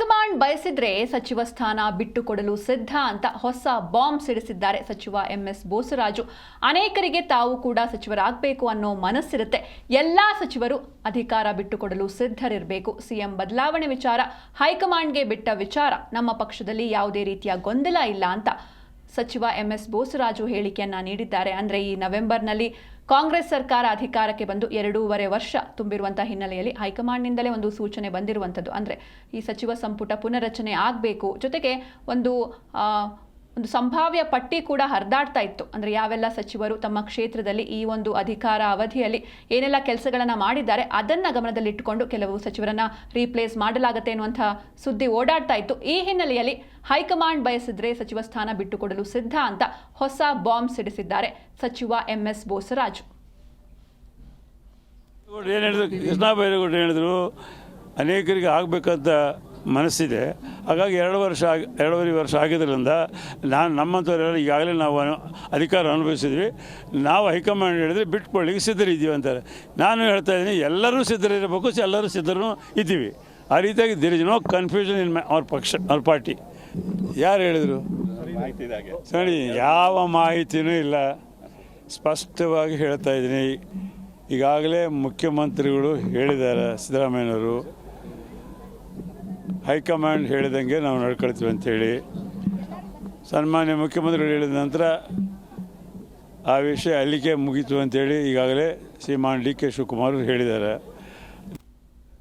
High command ಬಯಸಿದ್ರೆ ಸಚಿವ ಸ್ಥಾನ ಬಿಟ್ಟುಕೊಡಲು ಸಿದ್ಧ ಅಂತ ಹೊಸ ಬಾಂಬ್ ಸಿಡಿಸಿದ್ದಾರೆ ಸಚಿವ ಎಂ ಎಸ್ ಬೋಸರಾಜು. ಅನೇಕರಿಗೆ ತಾವು ಕೂಡ ಸಚಿವರಾಗಬೇಕು ಅನ್ನೋ ಮನಸ್ಸಿರುತ್ತೆ. ಎಲ್ಲಾ ಸಚಿವರು ಅಧಿಕಾರ ಬಿಟ್ಟುಕೊಡಲು ಸಿದ್ಧರಿರಬೇಕು. ಸಿಎಂ ಬದಲಾವಣೆ ವಿಚಾರ, ಹೈಕಮಾಂಡ್ಗೆ ಬಿಟ್ಟ ವಿಚಾರ, ನಮ್ಮ ಪಕ್ಷದಲ್ಲಿ ಯಾವುದೇ ರೀತಿಯ ಗೊಂದಲ ಇಲ್ಲ ಅಂತ ಸಚಿವ ಎಂ ಎಸ್ ಬೋಸರಾಜು ಹೇಳಿಕೆಯನ್ನ ನೀಡಿದ್ದಾರೆ. ಅಂದ್ರೆ ಈ ನವೆಂಬರ್ನಲ್ಲಿ ಕಾಂಗ್ರೆಸ್ ಸರ್ಕಾರ ಅಧಿಕಾರಕ್ಕೆ ಬಂದು ಎರಡೂವರೆ ವರ್ಷ ತುಂಬಿರುವಂತಹ ಹಿನ್ನೆಲೆಯಲ್ಲಿ ಹೈಕಮಾಂಡ್ನಿಂದಲೇ ಒಂದು ಸೂಚನೆ ಬಂದಿರುವಂಥದ್ದು. ಅಂದ್ರೆ ಈ ಸಚಿವ ಸಂಪುಟ ಪುನರಚನೆ ಆಗಬೇಕು. ಜೊತೆಗೆ ಒಂದು ಒಂದು ಸಂಭಾವ್ಯ ಪಟ್ಟಿ ಕೂಡ ಹರಿದಾಡ್ತಾ ಇತ್ತು. ಅಂದರೆ ಯಾವೆಲ್ಲ ಸಚಿವರು ತಮ್ಮ ಕ್ಷೇತ್ರದಲ್ಲಿ ಈ ಒಂದು ಅಧಿಕಾರ ಅವಧಿಯಲ್ಲಿ ಏನೆಲ್ಲ ಕೆಲಸಗಳನ್ನು ಮಾಡಿದ್ದಾರೆ, ಅದನ್ನು ಗಮನದಲ್ಲಿಟ್ಟುಕೊಂಡು ಕೆಲವು ಸಚಿವರನ್ನು ರೀಪ್ಲೇಸ್ ಮಾಡಲಾಗುತ್ತೆ ಎನ್ನುವಂಥ ಸುದ್ದಿ ಓಡಾಡ್ತಾ ಇತ್ತು. ಈ ಹಿನ್ನೆಲೆಯಲ್ಲಿ ಹೈಕಮಾಂಡ್ ಬಯಸಿದ್ರೆ ಸಚಿವ ಸ್ಥಾನ ಬಿಟ್ಟುಕೊಡಲು ಸಿದ್ಧ ಅಂತ ಹೊಸ ಬಾಂಬ್ ಸಿಡಿಸಿದ್ದಾರೆ ಸಚಿವ ಎಂಎಸ್ ಬೋಸರಾಜು. ಏನು ಹೇಳಿದ್ರು ಕೃಷ್ಣ ಹೇಳಿದ್ರು? ಅನೇಕರಿಗೆ ಆಗಬೇಕಂತ ಮನಸ್ಸಿದೆ. ಹಾಗಾಗಿ ಎರಡು ವರ್ಷ ಆಗಿ, ಎರಡೂವರೆ ವರ್ಷ ಆಗಿದ್ದರಿಂದ ನಾನು ನಮ್ಮಂಥವರೆಲ್ಲ ಈಗಾಗಲೇ ನಾವು ಅಧಿಕಾರ ಅನುಭವಿಸಿದ್ವಿ. ನಾವು ಹೈಕಮಾಂಡ್ ಹೇಳಿದ್ರೆ ಬಿಟ್ಕೊಳ್ಳಿಕ್ಕೆ ಸಿದ್ಧರಿದ್ದೀವಿ ಅಂತಾರೆ. ನಾನು ಹೇಳ್ತಾ ಇದ್ದೀನಿ, ಎಲ್ಲರೂ ಸಿದ್ಧರಿರಬೇಕು, ಎಲ್ಲರೂ ಸಿದ್ಧರೂ ಇದ್ದೀವಿ. ಆ ರೀತಿಯಾಗಿ there is no confusion in ಅವ್ರ ಪಕ್ಷ ಅವ್ರ ಪಾರ್ಟಿ ಯಾರು ಹೇಳಿದರು? ಸರಿ, ಯಾವ ಮಾಹಿತಿನೂ ಇಲ್ಲ. ಸ್ಪಷ್ಟವಾಗಿ ಹೇಳ್ತಾ ಇದ್ದೀನಿ. ಈಗಾಗಲೇ ಮುಖ್ಯಮಂತ್ರಿಗಳು ಹೇಳಿದ್ದಾರೆ, ಸಿದ್ದರಾಮಯ್ಯನವರು. ಹೈಕಮಾಂಡ್ ಹೇಳಿದಂಗೆ ನಾವು ನಡ್ಕೊಳ್ತೀವಿ ಅಂಥೇಳಿ ಸನ್ಮಾನ್ಯ ಮುಖ್ಯಮಂತ್ರಿಗಳು ಹೇಳಿದ ನಂತರ ಆ ವಿಷಯ ಅಲ್ಲಿಗೆ ಮುಗೀತು ಅಂತೇಳಿ ಈಗಾಗಲೇ ಶ್ರೀಮಾನ್ ಡಿ ಕೆ ಶಿವಕುಮಾರ್ ಹೇಳಿದ್ದಾರೆ.